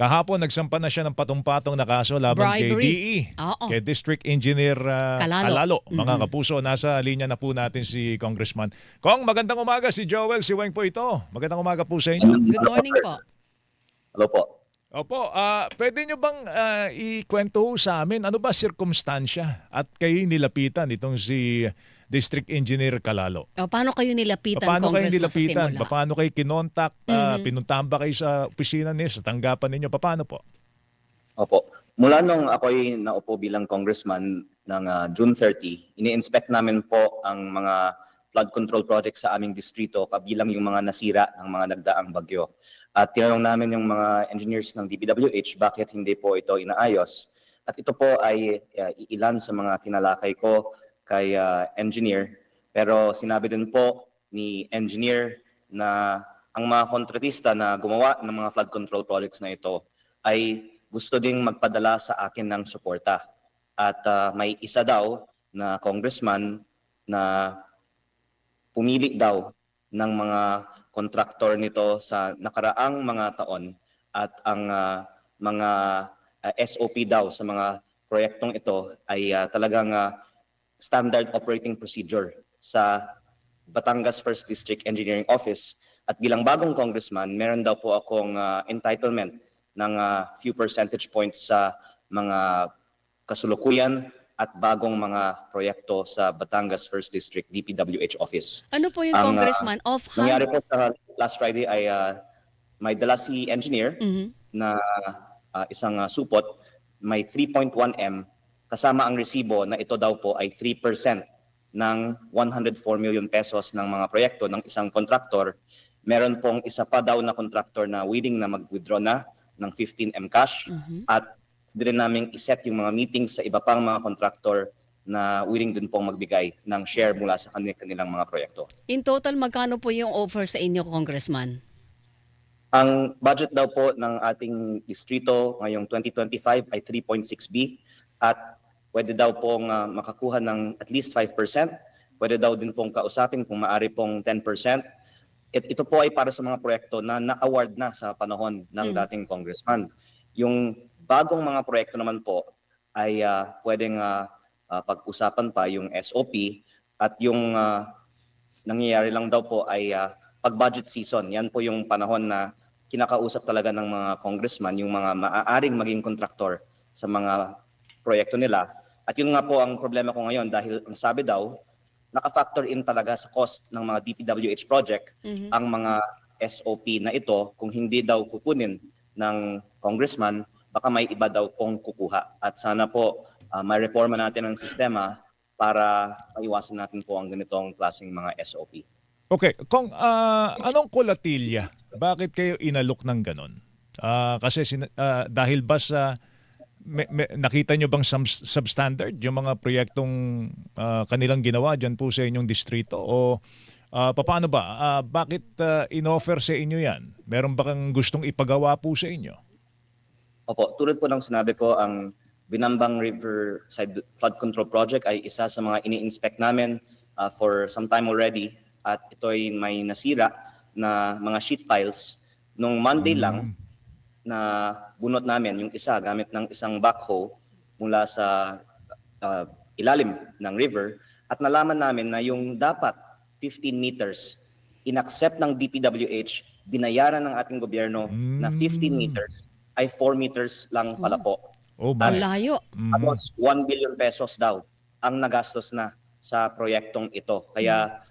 Kahapon, nagsampa na siya ng patong-patong na kaso laban kay Bribery. DE, Oo. kay District Engineer ah, Calalo. Mga Mhm. kapuso, nasa linya na po natin si Congressman. Kong, magandang umaga. Si Joel Siweng po ito. Magandang umaga po sa inyo. Good morning po. Hello po. Opo, ah, pwede nyo bang ah, ikwento sa amin, ano ba sirkumstansya at kayo nilapitan itong si District Engineer Calalo? O, paano kayo nilapitan, Paano kayo Congressman, nilapitan? sa simula? Paano kayo kinontak? Ah. Pinuntahan ba kayo sa opisina niya, sa tanggapan ninyo? Paano po? Opo. Mula nung ako'y naupo bilang congressman ng ah, June 30, ini-inspect namin po ang mga flood control projects sa aming distrito kabilang yung mga nasira ng mga nagdaang bagyo. At tinanong namin yung mga engineers ng DPWH bakit hindi po ito inaayos. At ito po ay ah, iilan sa mga tinalakay ko kay ah, engineer. Pero sinabi din po ni engineer na ang mga kontratista na gumawa ng mga flood control projects na ito ay gusto ding magpadala sa akin ng suporta. At ah, may isa daw na congressman na pumili daw ng mga kontraktor nito sa nakaraang mga taon at ang ah, mga ah, SOP daw sa mga proyektong ito ay ah, talagang ah, standard operating procedure sa Batangas First District Engineering Office. At bilang bagong congressman, meron daw po akong ah, entitlement ng ah, few percentage points sa mga kasulukuyan at bagong mga proyekto sa Batangas First District DPWH Office. Ano po yung Ang, ah, Congressman? Nangyari Offhand? po sa last Friday ay ah, may dala si engineer Mhm. na ah, isang ah, supot, may 3.1M, kasama ang resibo na ito daw po ay 3% ng 104 million pesos ng mga proyekto ng isang kontraktor. Meron pong isa pa daw na kontraktor na willing na mag-withdraw na ng 15M cash Mhm. at din namin iset yung mga meetings sa iba pang mga kontraktor na willing din pong magbigay ng share mula sa kanil- kanilang mga proyekto. In total, magkano po yung offer sa inyo, Congressman? Ang budget daw po ng ating distrito ngayong 2025 ay 3.6B at pwede daw pong ah, makakuha ng at least 5%. Pwede daw din pong kausapin kung maari pong 10%. It, ito po ay para sa mga proyekto na na-award na sa panahon ng Mm. dating congressman. Yung bagong mga proyekto naman po ay ah, pwedeng ah, ah, pag-usapan pa yung SOP at yung ah, nangyayari lang daw po ay ah, pag budget season. Yan po yung panahon na kinakausap talaga ng mga congressman, yung mga maaaring maging kontraktor sa mga proyekto nila. At yun nga po ang problema ko ngayon dahil ang sabi daw, naka-factor in talaga sa cost ng mga DPWH project Mhm. ang mga SOP na ito kung hindi daw kukunin ng congressman, baka may iba daw pong kukuha. At sana po ah, may reforma natin ang sistema para maiwasan natin po ang ganitong klaseng mga SOP. Okay, Kong, ah, anong kulatilya? Bakit kayo inalok ng ganon? Ah, kasi sin- ah, dahil ba sa me- me- nakita nyo bang sub- substandard yung mga proyektong ah, kanilang ginawa dyan po sa inyong distrito o ah, paano ba? Ah, bakit ah, inoffer sa inyo yan? Meron ba kang gustong ipagawa po sa inyo? Opo, tulad po ng sinabi ko, ang Binambang Riverside Flood Control Project ay isa sa mga ini-inspect namin uh, for some time already at ito ay may nasira na mga sheet piles. Nung Monday lang na bunot namin yung isa gamit ng isang backhoe mula sa uh, ilalim ng river at nalaman namin na yung dapat 15 meters inaccept ng DPWH, binayaran ng ating gobyerno na 15 Mm. meters ay 4 meters lang pala po. Oh, Ang ba? layo. Mhm. Tapos 1 billion pesos daw ang nagastos na sa proyektong ito. Kaya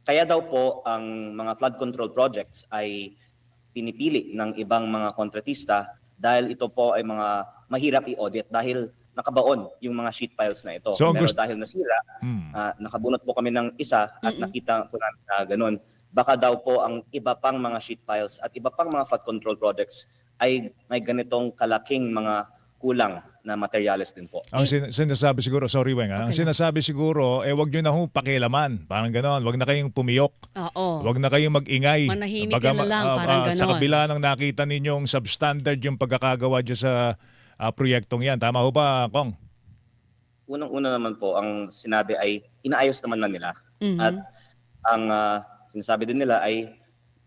kaya daw po ang mga flood control projects ay pinipili ng ibang mga kontratista dahil ito po ay mga mahirap i-audit dahil nakabaon yung mga sheet piles na ito. So, Pero gusto- dahil nasira, Hmm. ah, nakabunot po kami ng isa at Mm-mm. nakita po namin na ganun. Baka daw po ang iba pang mga sheet piles at iba pang mga flood control projects ay may ganitong kalaking mga kulang na materyales din po. Ang sin- sinasabi siguro, sorry Weng, ah, ang Okay lang. sinasabi siguro, eh wag nyo na ho pakialaman. Parang gano'n, wag na kayong pumiyok. Oo. Wag na kayong mag-ingay. Manahimik Baga- na lang, ah, parang ah, Sa ganon. kabila ng nakita ninyong substandard yung pagkakagawa dyan sa ah, proyektong yan. Tama ho ba, Kong? Unang-una naman po, ang sinabi ay inaayos naman na nila. Mhm. At ang ah, sinasabi din nila ay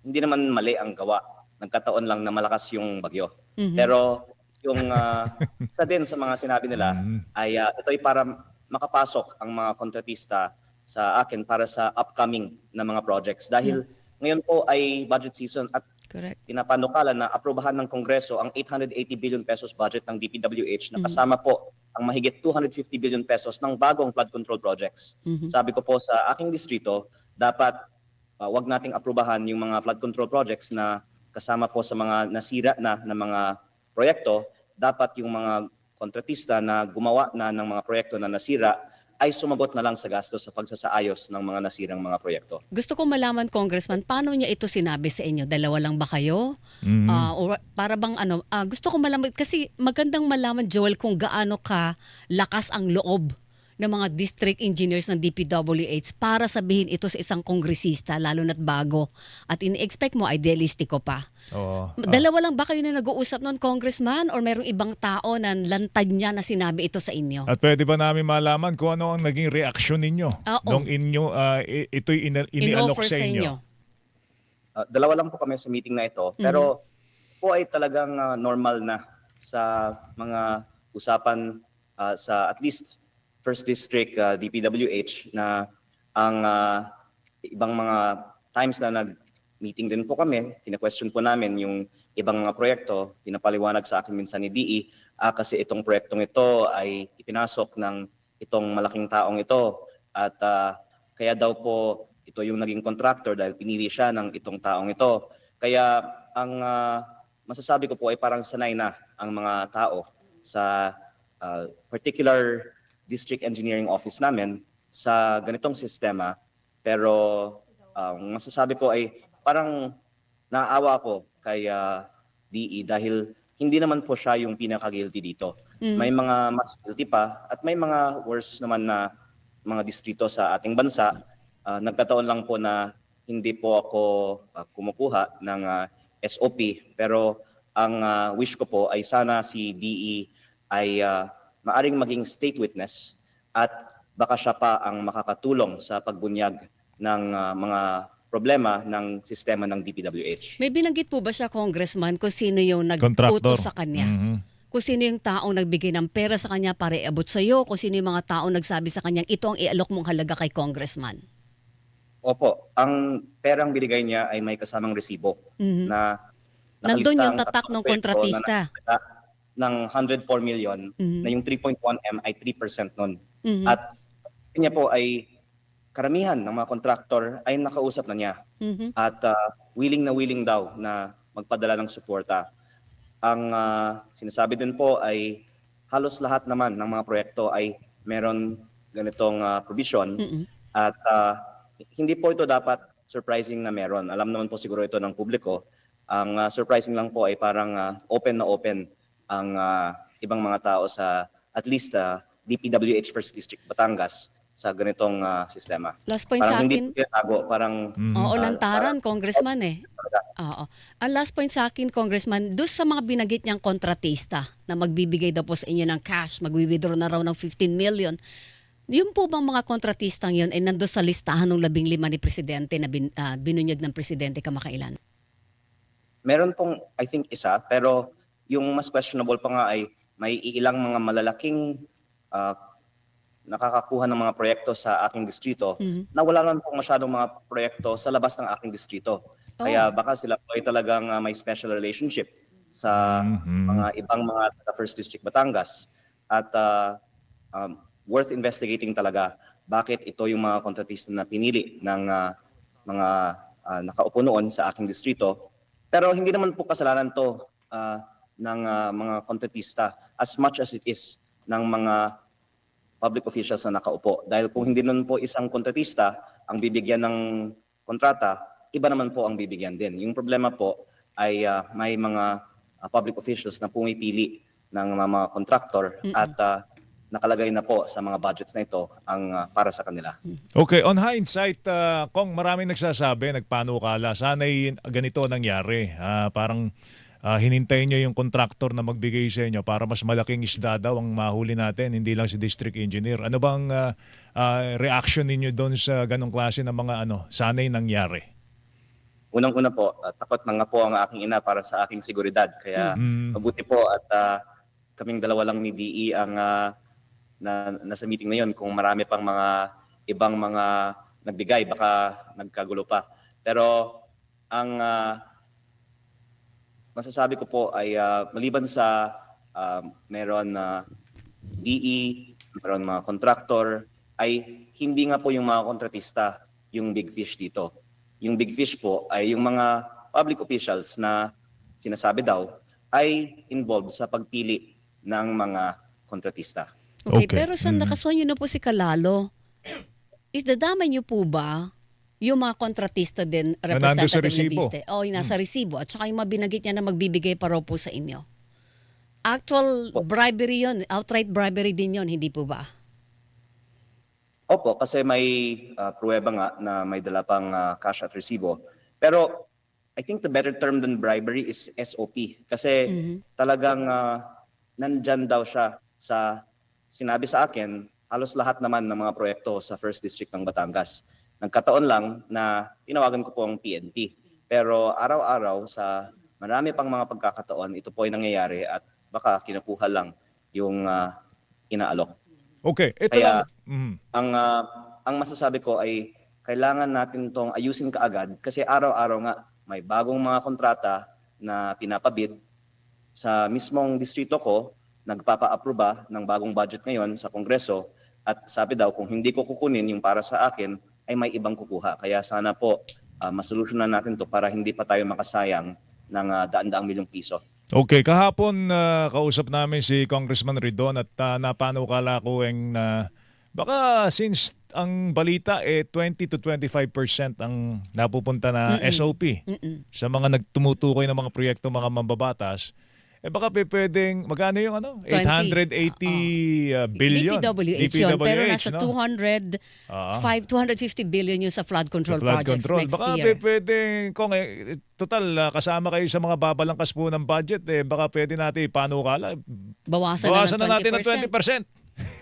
hindi naman mali ang gawa. Nagkataon lang na malakas yung bagyo. Mhm. Pero yung ah, isa din sa mga sinabi nila Mhm. ay ah, ito ay para makapasok ang mga kontratista sa akin para sa upcoming na mga projects. Dahil ngayon po ay budget season at Correct. pinapanukala na aprobahan ng Kongreso ang 880 billion pesos budget ng DPWH na Mhm. kasama po ang mahigit 250 billion pesos ng bagong flood control projects. Mhm. Sabi ko po sa aking distrito, dapat uh, wag nating aprubahan yung mga flood control projects na kasama po sa mga nasira na na mga proyekto. Dapat yung mga kontratista na gumawa na ng mga proyekto na nasira ay sumagot na lang sa gastos sa pagsasaayos ng mga nasirang mga proyekto. Gusto ko malaman, Congressman, paano niya ito sinabi sa inyo? Dalawa lang ba kayo? Mhm. Ah, or para bang ano, ah, gusto ko malaman, kasi magandang malaman, Joel, kung gaano ka lakas ang loob ng mga district engineers ng DPWH para sabihin ito sa isang kongresista, lalo na't bago. At ini-expect mo, idealistiko pa. Oo. Ah. Dalawa lang ba kayo na nag-uusap noon, Congressman? Or merong ibang tao na lantad niya na sinabi ito sa inyo? At pwede ba namin malaman kung ano ang naging reaksyon ninyo Oo. nung inyo ah, i- ito'y ina- inialok In-offer sa inyo? Uh, dalawa lang po kami sa meeting na ito, pero po ay talagang uh, normal na sa mga usapan uh, sa at least First District uh, DPWH na ang uh, ibang mga times na nag-meeting din po kami, kina-question po namin yung ibang mga proyekto, pinapaliwanag sa akin minsan ni DE, ah, kasi itong proyektong ito ay ipinasok ng itong malaking taong ito at ah, kaya daw po ito yung naging contractor dahil pinili siya ng itong taong ito. Kaya ang ah, masasabi ko po ay parang sanay na ang mga tao sa ah, particular district engineering office namin sa ganitong sistema. Pero ang masasabi ko ay parang naawa ko kay ah, DE dahil hindi naman po siya yung pinaka-guilty dito. Mm. May mga mas guilty pa at may mga worse naman na mga distrito sa ating bansa. Ah, nagkataon lang po na hindi po ako ah, kumukuha ng ah, SOP pero ang ah, wish ko po ay sana si DE ay ah, maaring maging state witness at baka siya pa ang makakatulong sa pagbunyag ng ah, mga problema ng sistema ng DPWH. May binanggit po ba siya, Congressman, kung sino yung nagtuto sa kanya? Mhm. Kung sino yung taong nagbigay ng pera sa kanya para iabot sa iyo, kung sino yung mga taong nagsabi sa kanya, ito ang ialok mong halaga kay congressman. Opo, ang perang binigay niya ay may kasamang resibo Mhm. na Nandun yung tatak ng kontratista. na ng 104 million Mhm. na yung 3.1 M ay 3% nun. Mhm. At niya po ay karamihan ng mga kontraktor ay nakausap na niya Mhm. at ah, willing na willing daw na magpadala ng suporta. Ang ah, sinasabi din po ay halos lahat naman ng mga proyekto ay meron ganitong ah, provision Mhm. at ah, hindi po ito dapat surprising na meron. Alam naman po siguro ito ng publiko. Ang ah, surprising lang po ay parang ah, open na open ang ah, ibang mga tao sa at least ah, DPWH First District Batangas sa ganitong ah, sistema. Last point sa Parang hindi akin. po tinatago, parang Mhm. Oo, lantaran, congressman eh. Oo. Ang last point sa akin, congressman, doon sa mga binagit niyang kontratista na magbibigay daw po sa inyo ng cash, magwi-withdraw na raw ng 15 million, yun po bang mga kontratistang yun ay nandun sa listahan ng labing lima ni Presidente na bin, ah, binunyag ng Presidente kamakailan? Meron pong, I think, isa, pero yung mas questionable pa nga ay may ilang mga malalaking ah, nakakakuha ng mga proyekto sa aking distrito Mhm. na wala naman pong masyadong mga proyekto sa labas ng aking distrito. Oh. Kaya baka sila po ay talagang ah, may special relationship sa Mhm. mga ibang mga taga First District Batangas. At ah, um, worth investigating talaga bakit ito yung mga kontratista na pinili ng ah, mga ah, nakaupo noon sa aking distrito. Pero hindi naman po kasalanan to ah, ng ah, mga kontratista as much as it is ng mga public officials na nakaupo. Dahil kung hindi nun po isang kontratista ang bibigyan ng kontrata, iba naman po ang bibigyan din. Yung problema po ay ah, may mga ah, public officials na pumipili ng mga, mga contractor at ah, nakalagay na po sa mga budgets na ito ang ah, para sa kanila. Okay, on hindsight, uh, Kong, maraming nagsasabi, nagpanukala, sana'y ganito nangyari. Ah, parang ah, hinintay nyo yung contractor na magbigay sa inyo para mas malaking isda daw ang mahuli natin, hindi lang si district engineer. Ano bang ah, ah, reaction ninyo doon sa ganong klase ng mga ano, sana'y nangyari? unang-una po, ah, takot na nga po ang aking ina para sa aking seguridad. Kaya Mm. mabuti po at ah, kaming dalawa lang ni DE ang ah, na, nasa meeting na yon. Kung marami pang mga ibang mga nagbigay, baka nagkagulo pa. Pero ang ah, masasabi ko po ay ah, maliban sa ah, meron na DE, meron mga contractor, ay hindi nga po yung mga kontratista yung big fish dito. Yung big fish po ay yung mga public officials na sinasabi daw ay involved sa pagpili ng mga kontratista. Okay, Okay. pero sa Mhm. nakasuhan nyo na po si Kalalo, is dadamay nyo po ba yung mga kontratista din Na representative resibo. Leviste? O, yung nasa resibo. At saka yung mga binanggit niya na magbibigay pa raw po sa inyo. Actual bribery yon outright bribery din yon hindi po ba? Opo, kasi may ah, pruweba nga na may dala pang ah, cash at resibo. Pero I think the better term than bribery is SOP. Kasi Mhm. talagang ah, nandyan daw siya sa sinabi sa akin, halos lahat naman ng mga proyekto sa First District ng Batangas. Nagkataon lang na tinawagan ko po ang PNP. Pero araw-araw sa marami pang mga pagkakataon, ito po ay nangyayari at baka kinukuha lang yung ah, inaalok. Okay, ito Kaya- lang. Mhm. Ang ah, ang masasabi ko ay kailangan natin tong ayusin kaagad kasi araw-araw nga may bagong mga kontrata na pinapabid sa mismong distrito ko, nagpapa-aproba ng bagong budget ngayon sa Kongreso at sabi daw kung hindi ko kukunin yung para sa akin ay may ibang kukuha. Kaya sana po uh, masolusyonan natin to para hindi pa tayo makasayang ng ah, daan-daang milyong piso. Okay, kahapon ah, kausap namin si Congressman Ridon at uh, napanukala ko ang na baka since ang balita eh 20 to 25% ang napupunta na Mm-mm. SOP Mm-mm. sa mga nagtumutukoy ng mga proyekto mga mambabatas. Eh baka pe pwedeng magkano yung ano? 20. 880 uh, billion. DPWH yun. Pero nasa no? 200, Ah. 5, 250 billion yun sa flood control Sa flood projects control. next baka year. pe- pwedeng, kung eh, total, ah, kasama kayo sa mga babalangkas po ng budget, eh, baka pwede natin ipanukala. Bawasan, Bawasan na na natin ng 20%. 20%.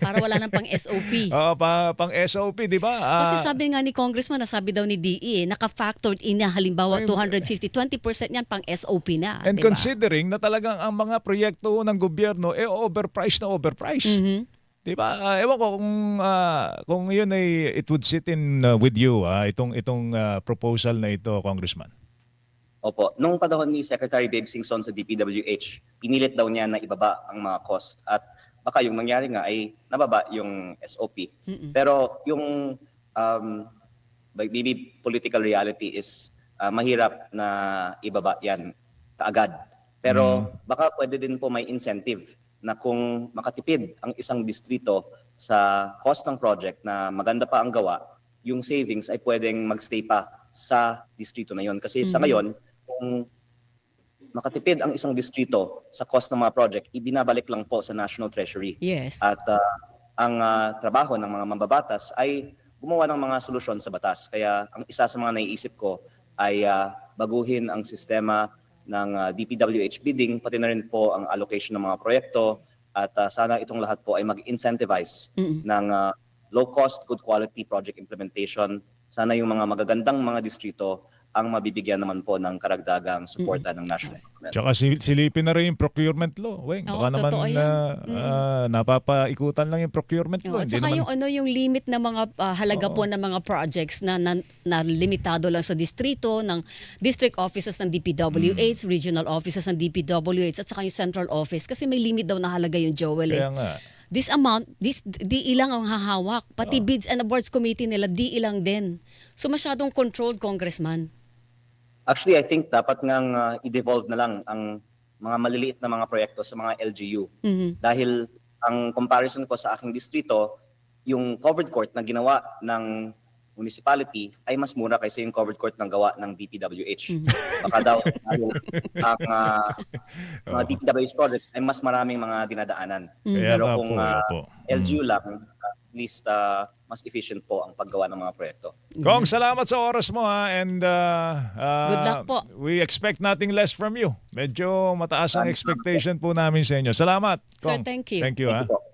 Para wala nang pang SOP. Oo, pa, pang SOP, di ba? Ah, Kasi sabi nga ni Congressman, nasabi daw ni DE, naka-factored in na halimbawa Ay, 250, 20% yan pang SOP na. and diba? considering na talagang ang mga proyekto ng gobyerno, eh, overpriced na overpriced. Mhm. Di ba? Ah, ewan ko kung, ah, kung yun ay it would sit in ah, with you, ah, itong, itong ah, proposal na ito, Congressman. Opo, nung panahon ni Secretary Babe Singson sa DPWH, pinilit daw niya na ibaba ang mga cost at baka yung nangyari nga ay nababa yung SOP. Mm-mm. Pero yung um, maybe political reality is ah, mahirap na ibaba yan kaagad. Pero baka pwede din po may incentive na kung makatipid ang isang distrito sa cost ng project na maganda pa ang gawa, yung savings ay pwedeng magstay pa sa distrito na yon. Kasi sa Mhm. ngayon, kung makatipid ang isang distrito sa cost ng mga project, ibinabalik lang po sa National Treasury. Yes. At ah, ang ah, trabaho ng mga mambabatas ay gumawa ng mga solusyon sa batas. Kaya ang isa sa mga naiisip ko ay ah, baguhin ang sistema ng ah, DPWH bidding, pati na rin po ang allocation ng mga proyekto. At ah, sana itong lahat po ay mag-incentivize Mm-mm. ng ah, low cost, good quality project implementation. Sana yung mga magagandang mga distrito ang mabibigyan naman po ng karagdagang suporta ng national government. Tsaka sil- silipin na rin yung procurement law. Weng, Oo, baka naman totoo yan. na Mm. ah, napapaikutan lang yung procurement Oo, law. at Hindi saka naman, yung ano yung limit na mga ah, halaga po ng mga projects na, na, na limitado lang sa distrito ng district offices ng DPWH, Hmm. regional offices ng DPWH at saka yung central office kasi may limit daw na halaga yung Joel. Eh. kaya nga. This amount, this di ilang ang hahawak. Pati bids and awards committee nila di ilang din. So masyadong controlled congressman. Actually, I think dapat ngang uh, i-devolve na lang ang mga maliliit na mga proyekto sa mga LGU. Mhm. Dahil ang comparison ko sa aking distrito, yung covered court na ginawa ng municipality ay mas mura kaysa yung covered court ng gawa ng DPWH. Baka daw ang uh, mga Oo. DPWH projects ay mas maraming mga dinadaanan. Kaya Pero nga kung po, uh, po. LGU lang, at least uh, mas efficient po ang paggawa ng mga proyekto. Kong, salamat sa oras mo ha and uh, uh, Good luck po. We expect nothing less from you. Medyo mataas ang expectation po namin sa inyo. Salamat. Sir, Kong. thank you. Thank you ha. Thank you po.